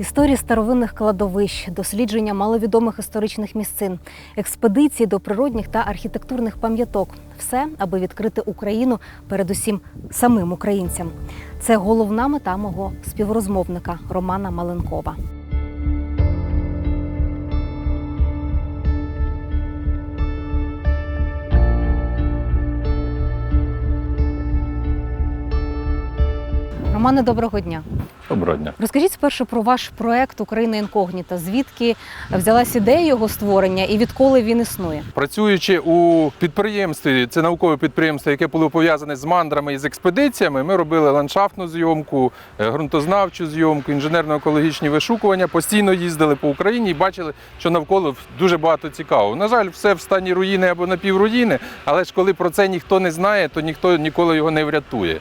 Історії старовинних кладовищ, дослідження маловідомих історичних місцин, експедиції до природних та архітектурних пам'яток все, аби відкрити Україну передусім самим українцям. Це головна мета мого співрозмовника Романа Маленкова. Романе, доброго дня. Доброго дня. Розкажіть спершу про ваш проект Україна інкогніта. Звідки взялась ідея його створення і відколи він існує? Працюючи у підприємстві, це наукове підприємство, яке було пов'язане з мандрами і з експедиціями. Ми робили ландшафтну зйомку, е, ґрунтознавчу зйомку, інженерно-екологічні вишукування. Постійно їздили по Україні і бачили, що навколо дуже багато цікавого. На жаль, все в стані руїни або напівруїни, але ж коли про це ніхто не знає, то ніхто ніколи його не врятує.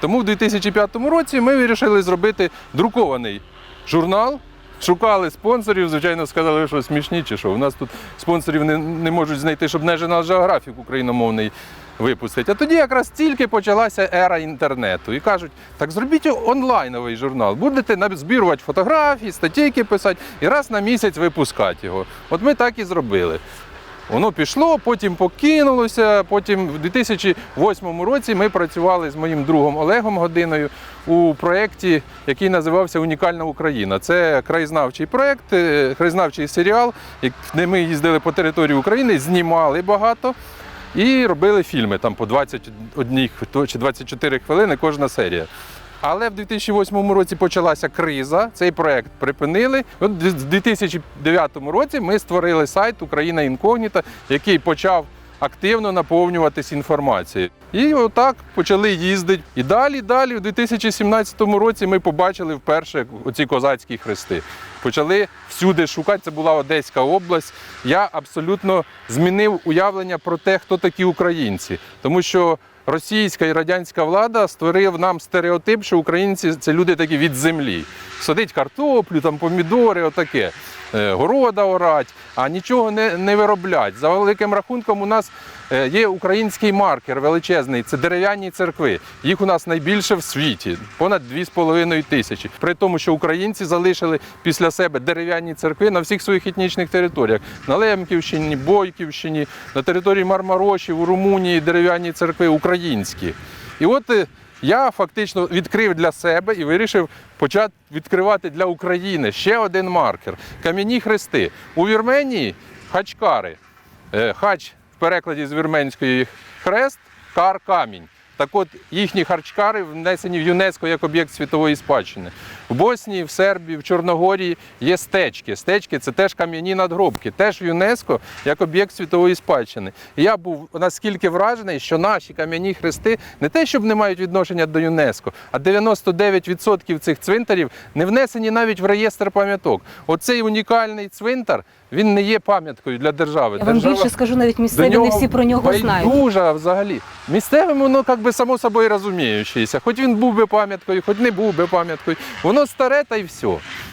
Тому в 2005 році ми вирішили зробити друкований журнал. Шукали спонсорів, звичайно, сказали, що смішні чи що. У нас тут спонсорів не, не можуть знайти, щоб National Geographic україномовний випустити. А тоді якраз тільки почалася ера інтернету. І кажуть, так зробіть онлайновий журнал, будете збірувати фотографії, статейки писати і раз на місяць випускати його. От ми так і зробили. Воно пішло, потім покинулося. Потім в 2008 році ми працювали з моїм другом Олегом Годиною у проєкті, який називався Унікальна Україна. Це краєзнавчий проєкт, е, краєзнавчий серіал, де ми їздили по території України, знімали багато і робили фільми там по 21 хвито- чи 24 хвилини кожна серія. Але в 2008 році почалася криза, цей проект припинили. В 2009 році ми створили сайт Україна інкогніта, який почав активно наповнюватись інформацією. І отак почали їздити. І далі, далі, у 2017 році ми побачили вперше оці козацькі хрести. Почали всюди шукати. Це була Одеська область. Я абсолютно змінив уявлення про те, хто такі українці, тому що російська і радянська влада створив нам стереотип, що українці це люди такі від землі. Садить картоплю, там помідори, отаке. Е, Города орать, а нічого не, не вироблять. За великим рахунком, у нас е, є український маркер величезний, це дерев'яні церкви. Їх у нас найбільше в світі, понад 2,5 тисячі. При тому, що українці залишили після себе дерев'яні церкви на всіх своїх етнічних територіях. На Лемківщині, Бойківщині, на території Мармарошів, у Румунії дерев'яні церкви українські. І от е, я фактично відкрив для себе і вирішив почати відкривати для України ще один маркер кам'яні хрести. У Вірменії хачкари. Е, Хач в перекладі з вірменської хрест, кар камінь. Так от їхні харчкари внесені в ЮНЕСКО як об'єкт світової спадщини. В Боснії, в Сербії, в Чорногорії є стечки. Стечки це теж кам'яні надгробки, теж в ЮНЕСКО як об'єкт світової спадщини. Я був наскільки вражений, що наші кам'яні хрести не те, щоб не мають відношення до ЮНЕСКО, а 99% цих цвинтарів не внесені навіть в реєстр пам'яток. Оцей унікальний цвинтар він не є пам'яткою для держави. Я вам Держава- більше скажу, навіть місцеві не всі про нього знають. Байдужа взагалі. Місцевим воно як би само собою розуміючися. Хоч він був би пам'яткою, хоч не був би пам'яткою. Воно старе та й все.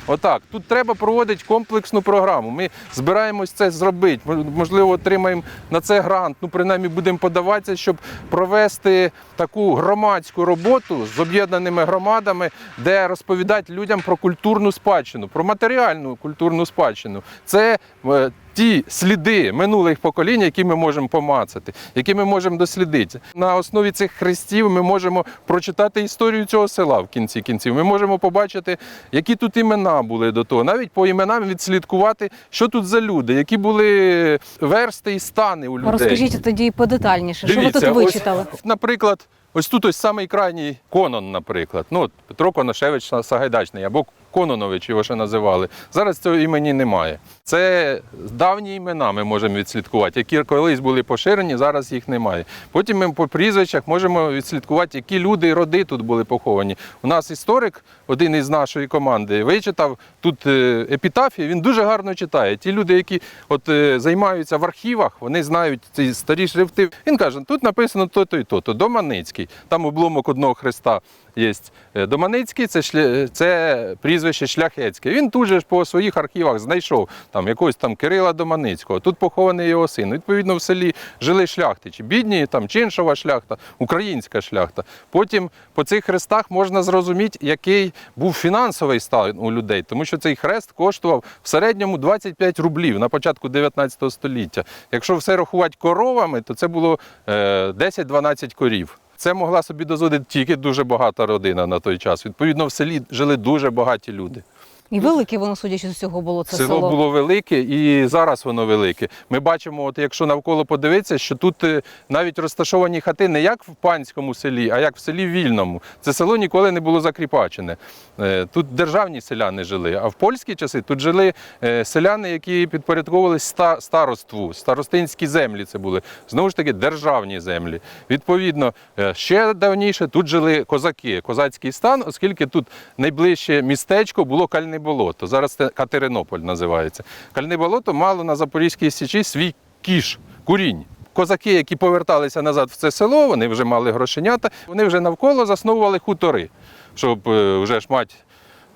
Отак. Тут треба проводити комплексну програму. Ми збираємось це зробити. Можливо, отримаємо на це грант. Ну, принаймні, будемо подаватися, щоб провести таку громадську роботу з об'єднаними громадами, де розповідати людям про культурну спадщину, про матеріальну культурну спадщину. Це е, ті сліди минулих поколінь, які ми можемо помацати, які ми можемо дослідити. На основі цих хрестів ми можемо прочитати історію цього села в кінці кінців. Ми можемо побачити, які тут імена були до того. Навіть по іменам відслідкувати, що тут за люди, які були версти і стани у людей. Розкажіть тоді подетальніше, що ви тут вичитали? Ось, наприклад, ось тут ось самий крайній Конон, наприклад. Ну, Петро Коношевич Сагайдачний або Кононович його ще називали. Зараз цього імені немає. Це давні імена ми можемо відслідкувати, які колись були поширені, зараз їх немає. Потім ми по прізвищах можемо відслідкувати, які люди і роди тут були поховані. У нас історик, один із нашої команди, вичитав тут е, епітафії, він дуже гарно читає. Ті люди, які от, е, займаються в архівах, вони знають ці старі шрифти. Він каже, тут написано то-то і то-то, Доманицький. Там обломок одного хреста є. Е, Доманицький це, це прізвище прізвище Шляхецьке. Він тут же по своїх архівах знайшов там якогось там Кирила Доманицького. Тут похований його син. Відповідно, в селі жили шляхтичі. Бідні, там чиншова шляхта, українська шляхта. Потім по цих хрестах можна зрозуміти, який був фінансовий стан у людей, тому що цей хрест коштував в середньому 25 рублів на початку 19 століття. Якщо все рахувати коровами, то це було е, 10-12 корів. Це могла собі дозволити тільки дуже багата родина на той час. Відповідно, в селі жили дуже багаті люди. І велике воно, судячи з цього, було це село, село. було велике і зараз воно велике. Ми бачимо, от якщо навколо подивитися, що тут е, навіть розташовані хати не як в панському селі, а як в селі Вільному. Це село ніколи не було закріпачене. Е, Тут державні селяни жили, а в польські часи тут жили е, селяни, які підпорядковувалися староству, старостинські землі. Це були знову ж таки державні землі. Відповідно, ще давніше тут жили козаки, козацький стан, оскільки тут найближче містечко було Кальне болото. Зараз це Катеринополь називається. Кальне болото мало на Запорізькій січі свій кіш, курінь. Козаки, які поверталися назад в це село, вони вже мали грошенята, вони вже навколо засновували хутори, щоб е, вже ж мати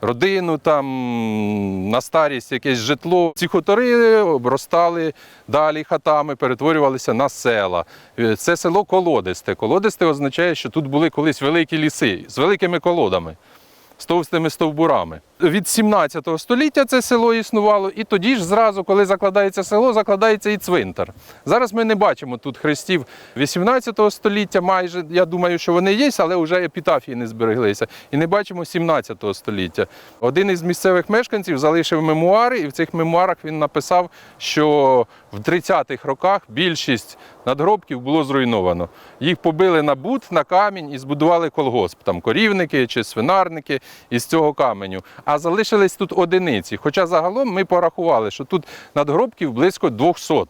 родину там на старість, якесь житло. Ці хутори обростали далі хатами, перетворювалися на села. Е, Це село колодисте. Колодисте означає, що тут були колись великі ліси з великими колодами. З товстими стовбурами. Від 17 століття це село існувало, і тоді ж зразу, коли закладається село, закладається і цвинтар. Зараз ми не бачимо тут хрестів 18 століття, майже я думаю, що вони є, але вже епітафії не збереглися. І не бачимо 17 століття. Один із місцевих мешканців залишив мемуари, і в цих мемуарах він написав, що в 30-х роках більшість надгробків було зруйновано. Їх побили на бут, на камінь і збудували колгосп, там корівники чи свинарники із цього каменю. А залишились тут одиниці. Хоча загалом ми порахували, що тут надгробків близько 200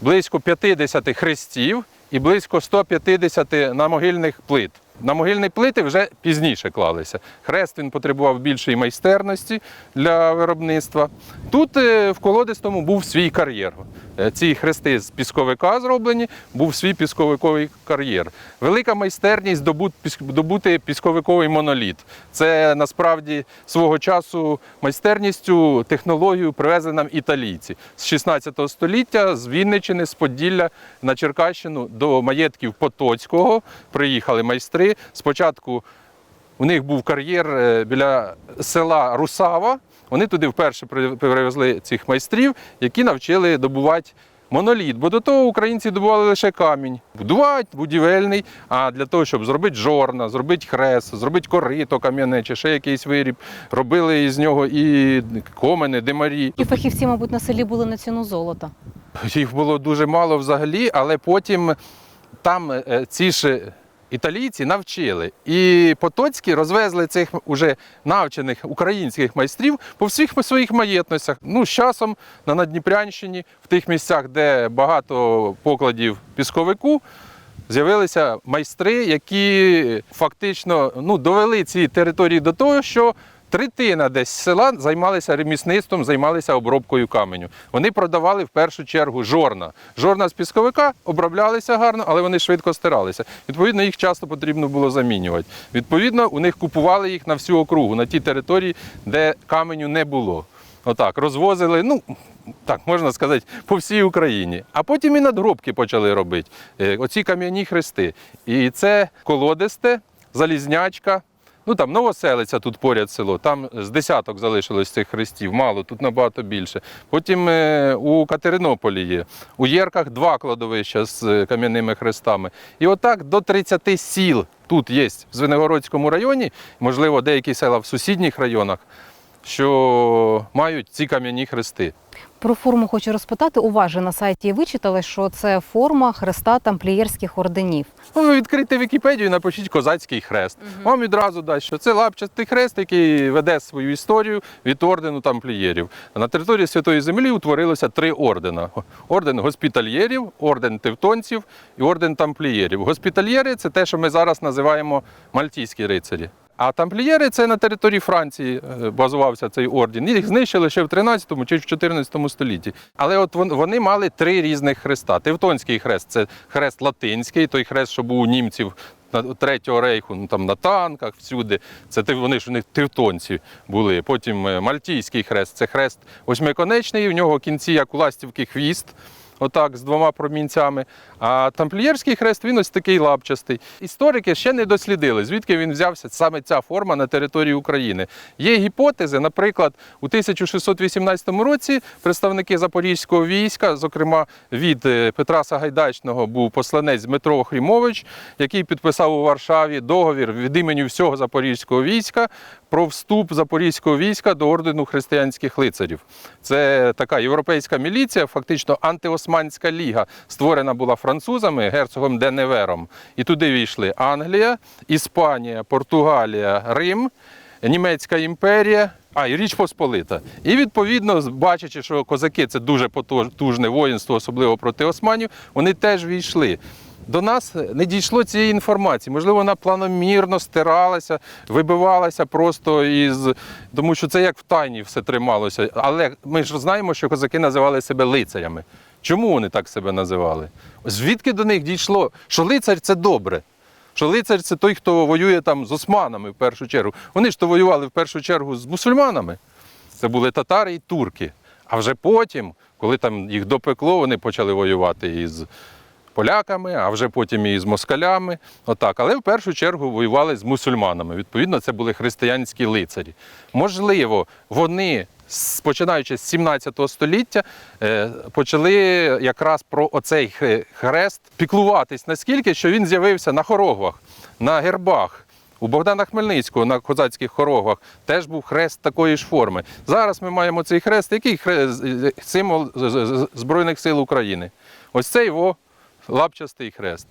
близько 50 хрестів і близько 150 намогильних плит. Намогильні плити вже пізніше клалися. Хрест він потребував більшої майстерності для виробництва. Тут е, в колодистому був свій кар'єр. Е, Ці хрести з пісковика зроблені, був свій пісковиковий кар'єр. Велика майстерність добути пісковиковий моноліт. Це насправді свого часу майстерністю, технологію привезли нам італійці з 16 століття з Вінничини, з Поділля на Черкащину до маєтків Потоцького приїхали майстри. Спочатку у них був кар'єр е, біля села Русава. Вони туди вперше привезли цих майстрів, які навчили добувати моноліт. Бо до того українці добували лише камінь. Будувати будівельний, а для того, щоб зробити жорна, зробити хрест, зробити корито кам'яне чи ще якийсь виріб, робили із нього і комини, димарі. І фахівці, мабуть, на селі були на ціну золота. Їх було дуже мало взагалі, але потім там е, ці ж італійці навчили. І Потоцькі розвезли цих уже навчених українських майстрів по всіх своїх маєтностях. Ну, з часом на Надніпрянщині, в тих місцях, де багато покладів пісковику. З'явилися майстри, які фактично ну, довели ці території до того, що третина десь села займалися ремісництвом, займалися обробкою каменю. Вони продавали в першу чергу жорна. Жорна з пісковика оброблялися гарно, але вони швидко стиралися. Відповідно, їх часто потрібно було замінювати. Відповідно, у них купували їх на всю округу, на ті території, де каменю не було. Отак, розвозили, ну так можна сказати, по всій Україні. А потім і надгробки почали робити. Е, Оці кам'яні хрести. І це колодисте, залізнячка. Ну там Новоселиця тут поряд село, там з десяток залишилось цих хрестів, мало, тут набагато більше. Потім е, у Катеринополі є, у Єрках два кладовища з е, кам'яними хрестами. І отак до 30 сіл тут є в Звенигородському районі, можливо, деякі села в сусідніх районах, що мають ці кам'яні хрести. Про форму хочу розпитати. У вас же на сайті вичитали, що це форма хреста тамплієрських орденів. Ну, ви відкрите Вікіпедію і напишіть козацький хрест. Вам відразу дасть, що це лапчастий хрест, який веде свою історію від ордену тамплієрів. На території Святої Землі утворилося три ордена: орден госпітальєрів, орден тевтонців і орден тамплієрів. Госпітальєри це те, що ми зараз називаємо мальтійські рицарі. А тамплієри це на території Франції е, базувався цей орден. Їх знищили ще в 13 чи в 14 столітті. Але от вони мали три різних хреста. Тевтонський хрест це хрест латинський, той хрест, що був у німців на Третього рейху, ну там на танках, всюди. Це вони ж у них тевтонці були. Потім е, Мальтійський хрест це хрест восьмиконечний, в нього кінці як у ластівки хвіст. Отак, з двома промінцями. А тамплієрський хрест він ось такий лапчастий. Історики ще не дослідили, звідки він взявся саме ця форма на території України. Є гіпотези, наприклад, у 1618 році представники запорізького війська, зокрема від е, Петра Сагайдачного, був посланець Дмитро Хрімович, який підписав у Варшаві договір від імені всього запорізького війська про вступ запорізького війська до ордену християнських лицарів. Це така європейська міліція, фактично антиосманська ліга, створена була французами, герцогом Деневером. І туди війшли Англія, Іспанія, Португалія, Рим, Німецька імперія. А, і Річ Посполита. І відповідно, бачачи, що козаки це дуже потужне воїнство, особливо проти османів, вони теж війшли. До нас не дійшло цієї інформації. Можливо, вона планомірно стиралася, вибивалася просто із. Тому що це як в тайні все трималося. Але ми ж знаємо, що козаки називали себе лицарями. Чому вони так себе називали? Звідки до них дійшло, що лицар це добре? Що лицар це той, хто воює там з османами в першу чергу. Вони ж то воювали в першу чергу з мусульманами. Це були татари і турки. А вже потім, коли там їх допекло, вони почали воювати із поляками, а вже потім і з москалями. Отак. Але в першу чергу воювали з мусульманами. Відповідно, це були християнські лицарі. Можливо, вони. Починаючи з 17 століття, е, почали якраз про оцей хрест піклуватись наскільки, що він з'явився на хорогвах, на гербах. У Богдана Хмельницького на козацьких хорогвах теж був хрест такої ж форми. Зараз ми маємо цей хрест, який хрест, символ Збройних сил України. Ось це його лапчастий хрест.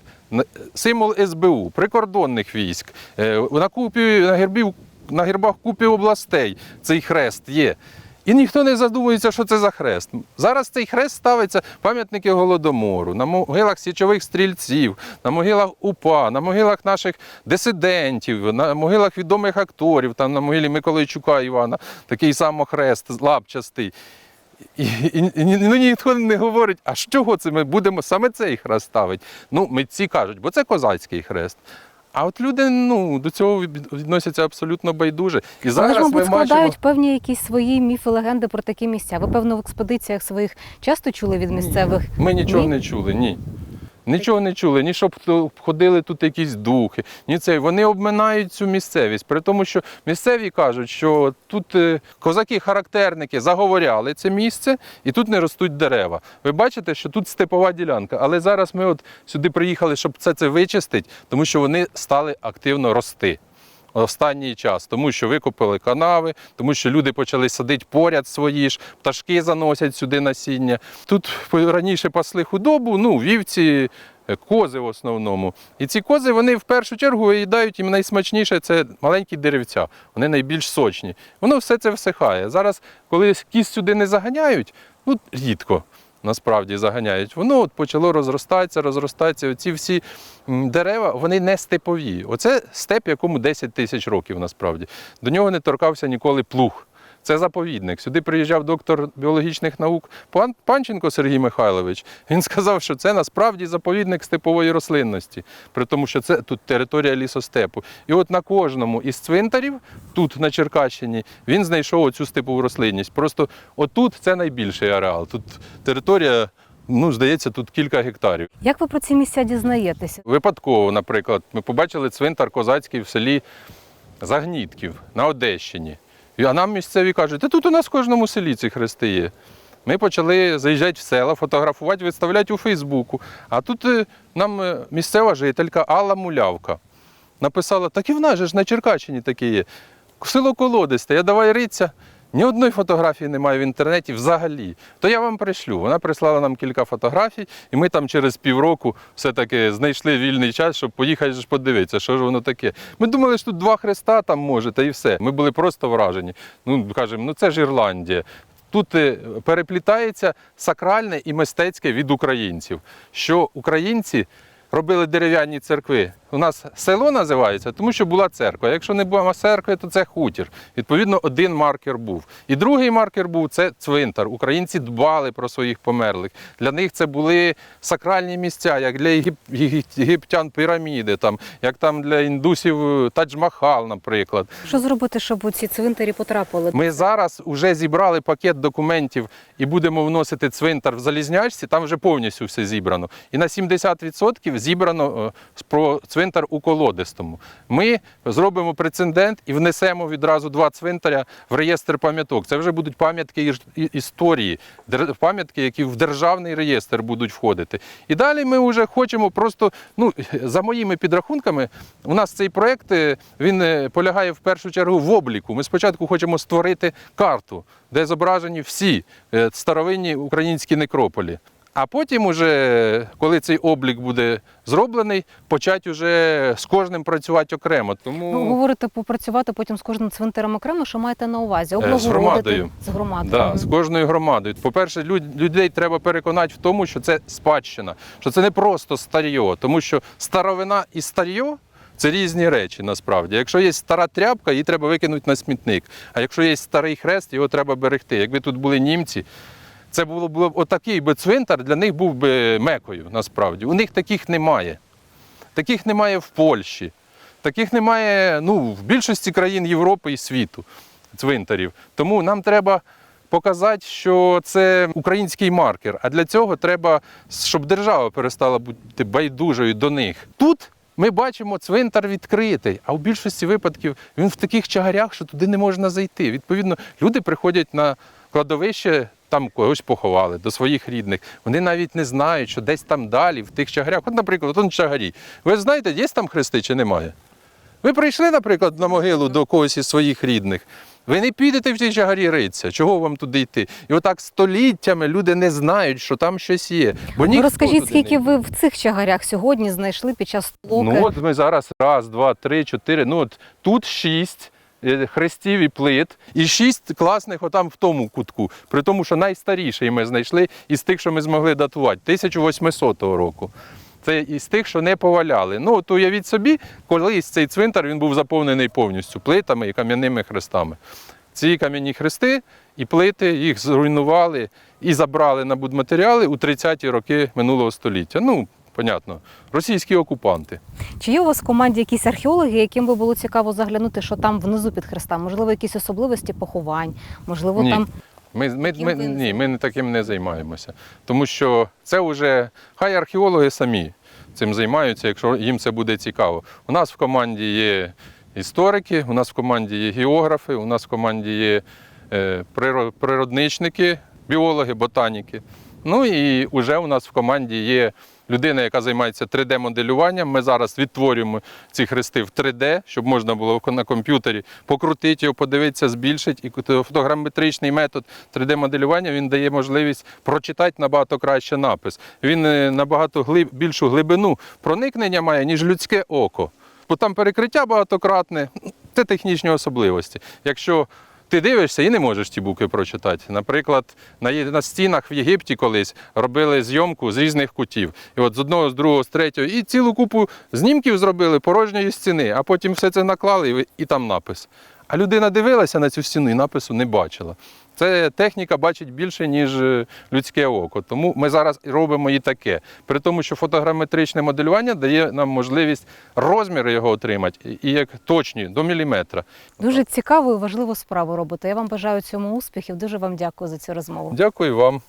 Символ СБУ, прикордонних військ. Е, На купі на гербів, на гербах купі областей цей хрест є. І ніхто не задумується, що це за хрест. Зараз цей хрест ставиться пам'ятники голодомору, на могилах січових стрільців, на могилах УПА, на могилах наших дисидентів, на могилах відомих акторів, там на могилі Миколайчука Івана, такий само хрест лапчастий. І, і, і ну, ніхто не говорить, а з чого це ми будемо саме цей хрест ставити? Ну, митці кажуть, бо це козацький хрест. А от люди ну, до цього відносяться абсолютно байдуже. І зараз ми складають бачимо. певні якісь свої міфи, легенди про такі місця. Ви, певно, в експедиціях своїх часто чули від місцевих? Ми нічого Ні? не чули, ні. Нічого не чули, ні щоб ходили тут якісь духи, ні це. Вони обминають цю місцевість. При тому, що місцеві кажуть, що тут е, козаки-характерники заговоряли це місце і тут не ростуть дерева. Ви бачите, що тут степова ділянка. Але зараз ми от сюди приїхали, щоб це, це вичистити, тому що вони стали активно рости. Останній час, тому що викопали канави, тому що люди почали садити поряд свої ж, пташки заносять сюди насіння. Тут раніше пасли худобу, ну, вівці, е, кози в основному. І ці кози вони в першу чергу виїдають їм найсмачніше це маленькі деревця, вони найбільш сочні. Воно все це всихає. Зараз, коли кість сюди не заганяють, ну рідко. Насправді заганяють. Воно от почало розростатися, розростатися. Оці всі дерева, вони не степові. Оце степ, якому 10 тисяч років насправді. До нього не торкався ніколи плуг. Це заповідник. Сюди приїжджав доктор біологічних наук пан Панченко Сергій Михайлович. Він сказав, що це насправді заповідник степової рослинності, при тому, що це тут територія лісостепу. І от на кожному із цвинтарів, тут на Черкащині, він знайшов оцю степову рослинність. Просто отут це найбільший ареал. Тут територія, ну, здається, тут кілька гектарів. Як ви про ці місця дізнаєтеся? Випадково, наприклад, ми побачили цвинтар козацький в селі Загнітків на Одещині. А нам місцеві кажуть, та тут у нас в кожному селі ці хрести є. Ми почали заїжджати в села, фотографувати, виставляти у Фейсбуку. А тут е, нам е, місцева жителька Алла Мулявка написала, так і в нас же ж на Черкащині таке є. Село Колодисте, я давай риться. Ні одної фотографії немає в інтернеті взагалі. То я вам пришлю. Вона прислала нам кілька фотографій, і ми там через півроку все-таки знайшли вільний час, щоб поїхати подивитися, що ж воно таке. Ми думали, що тут два хреста там може, та і все. Ми були просто вражені. Ну, кажемо, ну це ж Ірландія. Тут е, переплітається сакральне і мистецьке від українців, що українці робили дерев'яні церкви. У нас село називається, тому що була церква. Якщо не була церкви, то це хутір. Відповідно, один маркер був. І другий маркер був це цвинтар. Українці дбали про своїх померлих. Для них це були сакральні місця, як для єгип- єгип- єгиптян піраміди, там, як там для індусів Тадж-Махал, наприклад. Що зробити, щоб у ці цвинтарі потрапили? Ми зараз вже зібрали пакет документів і будемо вносити цвинтар в залізнячці. Там вже повністю все зібрано. І на 70% зібрано е, про цвинтар у колодистому. Ми зробимо прецедент і внесемо відразу два цвинтаря в реєстр пам'яток. Це вже будуть пам'ятки історії, пам'ятки, які в державний реєстр будуть входити. І далі ми вже хочемо просто, ну за моїми підрахунками, у нас цей проект е, він е, полягає в першу чергу в обліку. Ми спочатку хочемо створити карту, де зображені всі старовинні українські некрополі. А потім, уже, коли цей облік буде зроблений, почати вже з кожним працювати окремо. Тому Ви говорите попрацювати потім з кожним цвинтарем окремо, що маєте на увазі? Е, з громадою. з громадою. Да, з кожною громадою. По-перше, людей треба переконати в тому, що це спадщина, що це не просто старьо, тому що старовина і старьо це різні речі насправді. Якщо є стара тряпка, її треба викинути на смітник. А якщо є старий хрест, його треба берегти. Якби тут були німці, це було б отакий би цвинтар, для них був би мекою насправді. У них таких немає. Таких немає в Польщі. Таких немає ну, в більшості країн Європи і світу цвинтарів. Тому нам треба показати, що це український маркер. А для цього треба, щоб держава перестала бути байдужою до них. Тут ми бачимо цвинтар відкритий, а в більшості випадків він в таких чагарях, що туди не можна зайти. Відповідно, люди приходять на кладовище. Там когось поховали до своїх рідних. Вони навіть не знають, що десь там далі, в тих чагарях. От, наприклад, от чагарі. Ви знаєте, є там хрести чи немає? Ви прийшли, наприклад, на могилу до когось із своїх рідних. Ви не підете в ті чагарі ритися. Чого вам туди йти? І отак століттями люди не знають, що там щось є. Бо Ну, ніхто розкажіть, туди скільки не ви в цих чагарях сьогодні знайшли під час толоки? Ну от ми зараз раз, два, три, чотири. Ну от тут шість хрестів і плит, і шість класних отам в тому кутку. При тому, що найстаріший ми знайшли із тих, що ми змогли датувати, 1800 року. Це із тих, що не поваляли. Ну, от уявіть собі, колись цей цвинтар він був заповнений повністю плитами і кам'яними хрестами. Ці кам'яні хрести і плити їх зруйнували і забрали на будматеріали у 30-ті роки минулого століття. Ну, понятно, російські окупанти. Чи є у вас в команді якісь археологи, яким би було цікаво заглянути, що там внизу під хрестами? Можливо, якісь особливості поховань, можливо, Ні. там Ми, ми, ми, ні, ми таким не займаємося. Тому що це вже хай археологи самі цим займаються, якщо їм це буде цікаво. У нас в команді є історики, у нас в команді є географи, у нас в команді є е, природничники, біологи, ботаніки. Ну і вже у нас в команді є людина, яка займається 3D-моделюванням. Ми зараз відтворюємо ці хрести в 3D, щоб можна було на комп'ютері покрутити його, подивитися, збільшити. І фотограметричний метод 3D-моделювання він дає можливість прочитати набагато краще напис. Він е, набагато глиб, більшу глибину проникнення має, ніж людське око. Бо там перекриття багатократне, це технічні особливості. Якщо ти дивишся і не можеш ті букви прочитати. Наприклад, на, на стінах в Єгипті колись робили зйомку з різних кутів. І от з одного, з другого, з третього, і цілу купу знімків зробили порожньої стіни, а потім все це наклали і там напис. А людина дивилася на цю стіну і напису не бачила. Це техніка бачить більше, ніж е, людське око. Тому ми зараз робимо і таке. При тому, що фотограметричне моделювання дає нам можливість розміри його отримати і- і як точні до міліметра. дуже цікаву і важливу справу робите. Я вам бажаю цьому успіхів. Дуже вам дякую за цю розмову. Дякую вам.